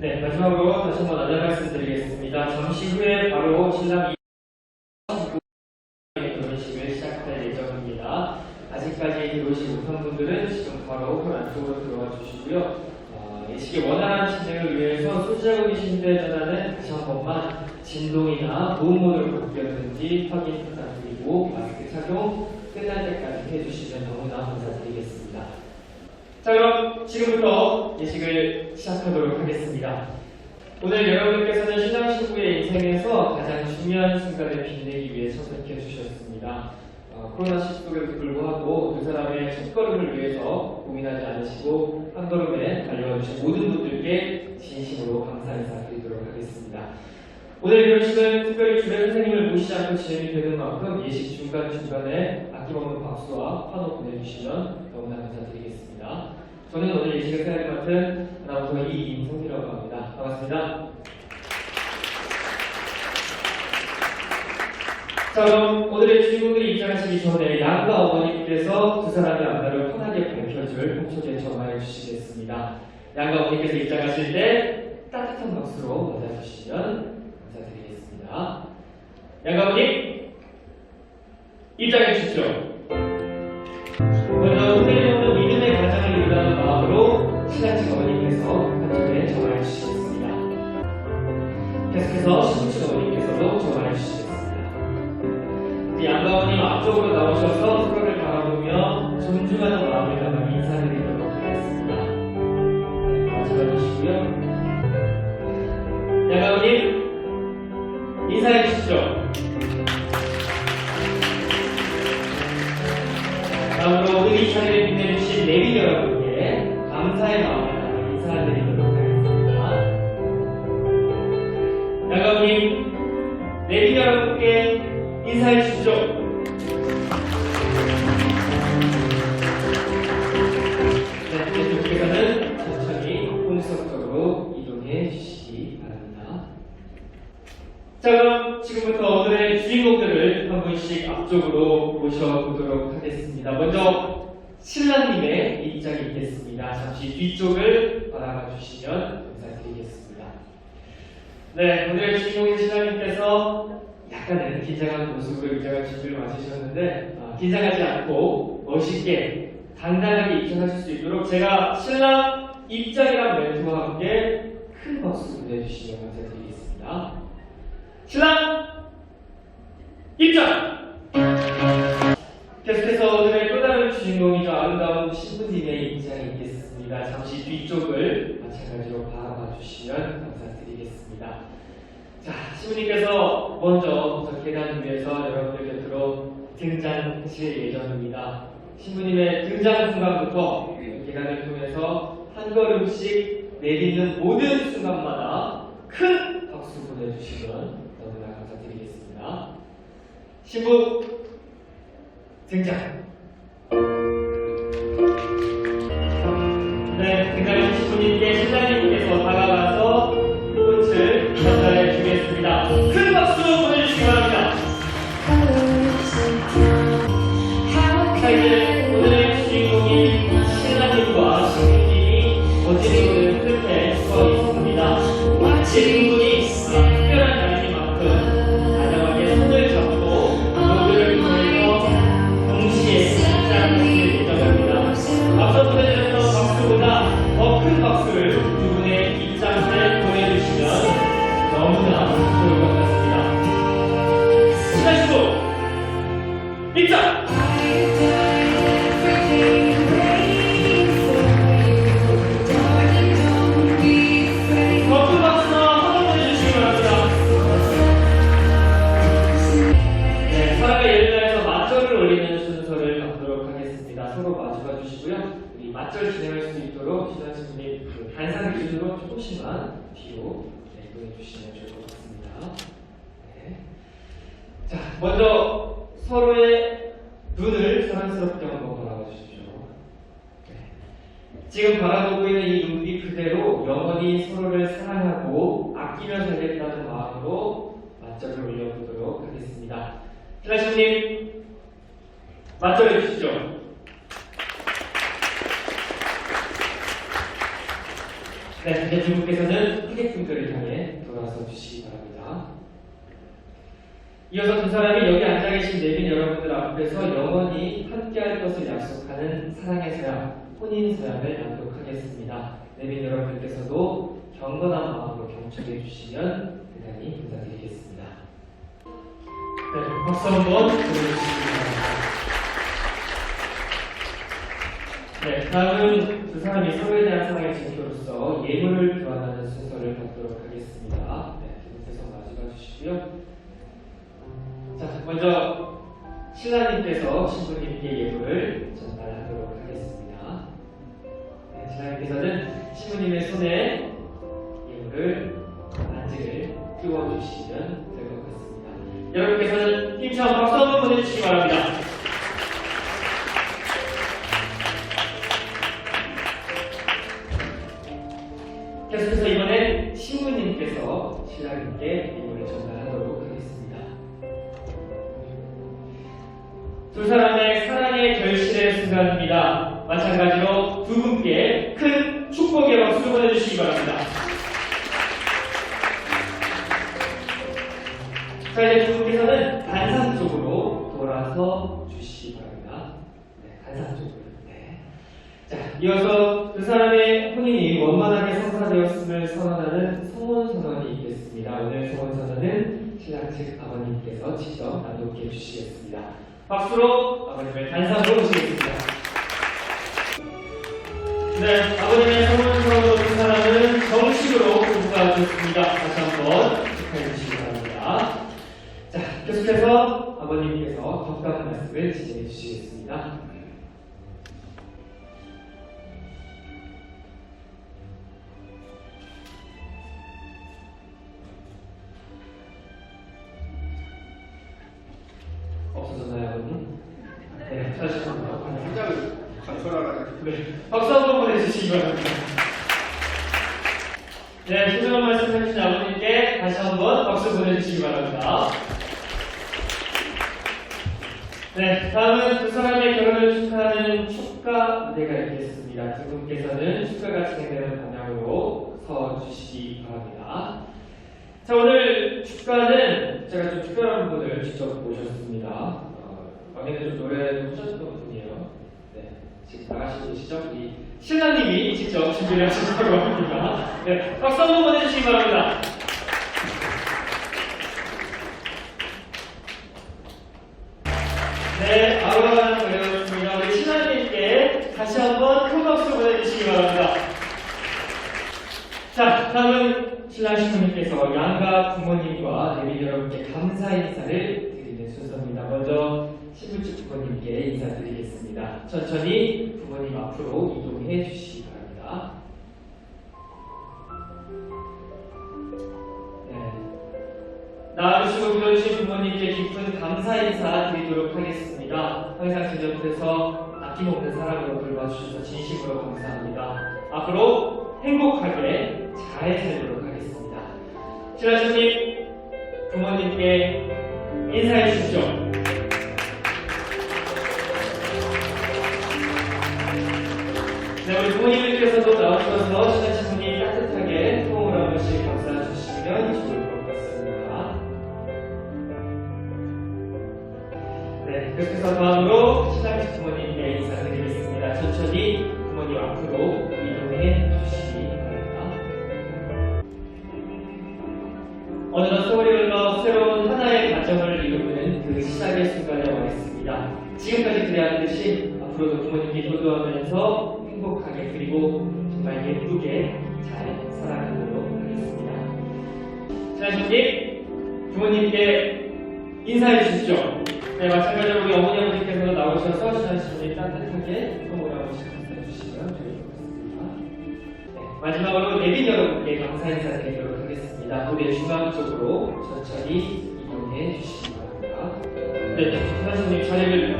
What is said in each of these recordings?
네, 마지막으로 다시 한번 안내 말씀드리겠습니다. 잠시 후에 바로 신랑 결혼식을 시작할 예정입니다. 아직까지 들어오지 못한 분들은 지금 바로 홀 안쪽으로 들어와 주시고요. 어, 예식의 원활한 진행을 위해서 소지하고 계신 휴대전화는 다시 한 번만 진동이나 모드로 바뀌었는지 확인 부탁드리고 마스크 착용 끝날 때까지 해주시면 너무나 감사드리겠습니다. 자 그럼 지금부터 예식을 시작하도록 하겠습니다. 오늘 여러분께서는 신랑 신부의 인생에서 가장 중요한 순간을 빛내기 위해 선택해 주셨습니다. 어, 코로나19 속에도 불구하고 두 사람의 첫걸음을 위해서 고민하지 않으시고 한 걸음에 달려와 주신 모든 분들께 진심으로 감사 인사드리도록 하겠습니다. 오늘 결혼식은 특별히 주례 선생님을 모시지 않고 진행이 되는 만큼 예식 중간중간에 아낌없는 박수와 환호 보내주시면 너무나 감사드리겠습니다. 저는 오늘 예식의 사회를 맡은 아나운서 이임성이라고 합니다. 반갑습니다. 자 그럼 오늘의 주인공들이 입장하시기 전에 양가 어머니께서 두 사람의 안가를 편하게 밝혀줄 홍초제 전화해 주시겠습니다. 양가 어머니께서 입장하실 때 따뜻한 박수로 맞아주시면 감사드리겠습니다. 양가 어머니 입장해 주십시오. 먼저 신랑측 어머니께서 한쪽에 전화해 주시겠습니다. 계속해서 신부측 어머니께서도 전화해 주시겠습니다. 양가원님 앞쪽으로 나오셔서 서로를 바라보며 존중하는 마음을 담아 인사를 드리도록 하겠습니다. 마주봐주시고요. 양가원님 인사해 주시죠. 다음으로 오늘 이 자리를 빛내주신 내비 여러분 바라봐 주시면 감사드리겠습니다. 네, 오늘의 주인공인 신랑님께서 약간의 긴장한 모습으로 입장할 준비를 마치셨는데 아, 긴장하지 않고 멋있게 당당하게 입장하실 수 있도록 제가 신랑 입장이란 멘트와 함께 큰 박수 보내주시면 감사드리겠습니다. 신랑 입장! 계속해서 오늘의 또 다른 주인공이죠. 아름다운 신부님의 있겠 습니다. 잠시 뒤쪽을 마찬가지로 바라봐 주시면 감사드리겠습니다. 자, 신부님께서 먼저 저 계단 위에서 여러분들 곁으로 등장하실 예정입니다. 신부님의 등장 순간부터 계단을 통해서 한 걸음씩 내딛는 모든 순간마다 큰 박수 보내주시면 너무나 감사드리겠습니다. 신부 등장. 전 맞절 진행할 수 있도록 신하신님 그 단상 기준으로 조금씩만 뒤로 네, 보내주시면 좋을 것 같습니다. 네. 자, 먼저 서로의 눈을 사랑스럽게 한번 바라봐 주십시오. 네. 지금 바라보고 있는 이 눈빛 그대로 영원히 서로를 사랑하고 아끼며 살겠다는 마음으로 맞절을 올려보도록 하겠습니다. 신하신님 맞절해 주시죠. 네, 이제 두 분께서는 하객분들을 향해 돌아서 주시기 바랍니다. 이어서 두 사람이 여기 앉아 계신 내빈 여러분들 앞에서 영원히 함께할 것을 약속하는 사랑의 서약, 혼인 서약을 낭독하겠습니다. 내빈 여러분께서도 경건한 마음으로 경청해 주시면 대단히 감사드리겠습니다. 네, 박수 한번 보내주시기 바랍니다. 네, 다음은 두 사람이 서로에 대한 사랑의 증표로서 예물을 교환하는 순서를 갖도록 하겠습니다. 네, 두 분께서 마주봐 주시고요. 자, 먼저 신라님께서 신부님께 예물을 신부님께서 신랑님께 예물을 전달하도록 하겠습니다. 두 사람의 사랑의 결실의 순간입니다. 마찬가지로 두 분께 큰 축복의 박수 보내주시기 바랍니다. 자, 이제 두 분께서는 단상 쪽으로 돌아서 주시기 바랍니다. 네, 단상 쪽으로. 이어서 두 사람의 혼인이 원만하게 성사되었음을 선언하는 성혼 선언이 있겠습니다. 오늘 성혼 선언은 측 아버님께서 직접 낭독해 주시겠습니다. 박수로 아버님을 단상으로 모시겠습니다. 네, 아버님의 성혼 선언으로 두 사람은 정식으로 공부가 됐습니다. 다시 한번 축하해 주시기 바랍니다. 자, 계속해서 아버님께서 덕담 말씀을 진행해 주시겠습니다. 없어졌나요, 아버님? 네, 찾으셨나요? 혼자를 컨트롤하는 네, 박수 한번 보내주시기 바랍니다. 네, 소중한 말씀 해주신 아버님께 다시 한번 박수 보내주시기 바랍니다. 네, 다음은 두 사람의 결혼을 축하하는 축가 무대가 있겠습니다. 두 분께서는 축가가 진행되는 방향으로 서 주시기 바랍니다. 자, 오늘 축가는 제가 좀 특별한 분을 직접 모셨습니다. 어, 왕년에 좀 노래를 하셨던 분이에요. 네, 지금 나가시고 계시죠? 이 신랑님이 직접 준비를 하셨다고 합니다. 네, 박수 한번 보내주시기 바랍니다. 네, 아우라는 노래였습니다. 우리 신랑님께 다시 한번 큰 박수 보내주시기 바랍니다. 자, 다음은 신랑 신부님께서 양가 부모님과 내빈 여러분께 감사 인사를 드리는 순서입니다. 먼저 신부 측 부모님께 인사드리겠습니다. 천천히 부모님 앞으로 이동해 주시기 바랍니다. 네. 낳아주시고 들어주신 부모님께 깊은 감사 인사 드리도록 하겠습니다. 항상 제 곁에서 아낌없는 사랑으로 돌봐주셔서 진심으로 감사합니다. 앞으로 행복하게 잘 살도록. 신라주님 부모님께 인사해 주십시오. 네, 우리 부모님들께서도 나오셔서 신하신분이 따뜻하게 호응을 한 번씩 감싸 주시면 좋을 것 같습니다. 네, 그래서 다음으로 신랑식 부모님께 인사드리겠습니다. 천천히 부모님 앞으로 이동해 주시기 그 시작의 순간에 와 있습니다. 지금까지 그래왔듯이 앞으로도 부모님께 효도하면서 행복하게 그리고 정말 예쁘게 잘 살아가도록 하겠습니다. 신하신님 부모님께 인사해 주십시오. 네, 마찬가지로 우리 어머니 아버지께서도 나오셔서 신하신님 따뜻하게 선물 한 번씩 감사해 주시면 같습니다. 네, 마지막으로 내빈 여러분께 감사 인사 드리도록 하겠습니다. 무대 중앙 쪽으로 천천히 네, 신하신님 자리를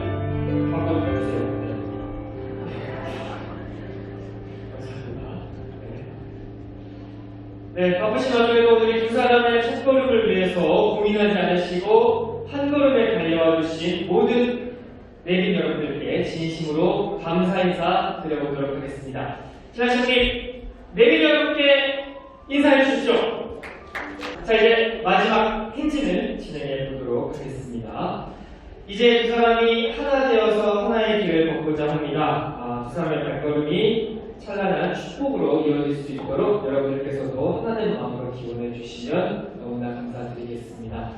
바꿔주세요. 네. 감사합니다. 네. 네, 바쁘신 와중에도 우리 두 사람의 첫 걸음을 위해서 고민하지 않으시고 한 걸음에 달려와 주신 모든 내빈 여러분들께 진심으로 감사 인사 드려보도록 하겠습니다. 신하신님, 내빈 여러분께 자 이제 마지막 행진을 진행해 보도록 하겠습니다. 이제 두 사람이 하나 되어서 하나의 길을 걷고자 합니다. 아, 두 사람의 발걸음이 찬란한 축복으로 이어질 수 있도록 여러분들께서도 하나된 마음으로 기원해 주시면 너무나 감사드리겠습니다.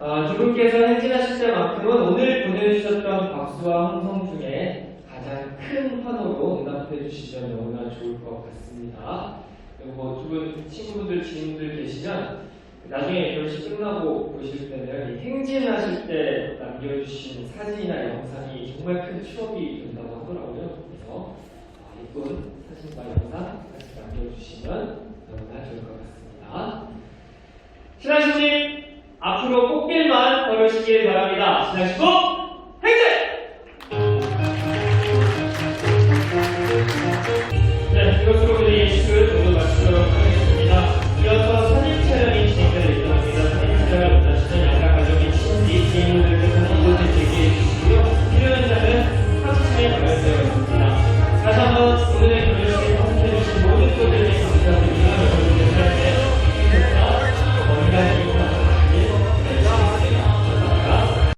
아, 두 분께서 행진하실 때만큼은 오늘 보내주셨던 박수와 함성 중에 가장 큰 환호로 응답해 주시면 너무나 좋을 것 같습니다. 그리고 두분 친구분들, 지인분들 계시면 나중에 결혼식 끝나고 보실 때는 이 행진 하실 때 남겨주신 사진이나 영상이 정말 큰 추억이 된다고 하더라고요. 그래서 아, 이쁜 사진과 영상 같이 남겨주시면 너무나 좋을 것 같습니다. 신하신님 앞으로 꽃길만 걸으시길 바랍니다. 신하시고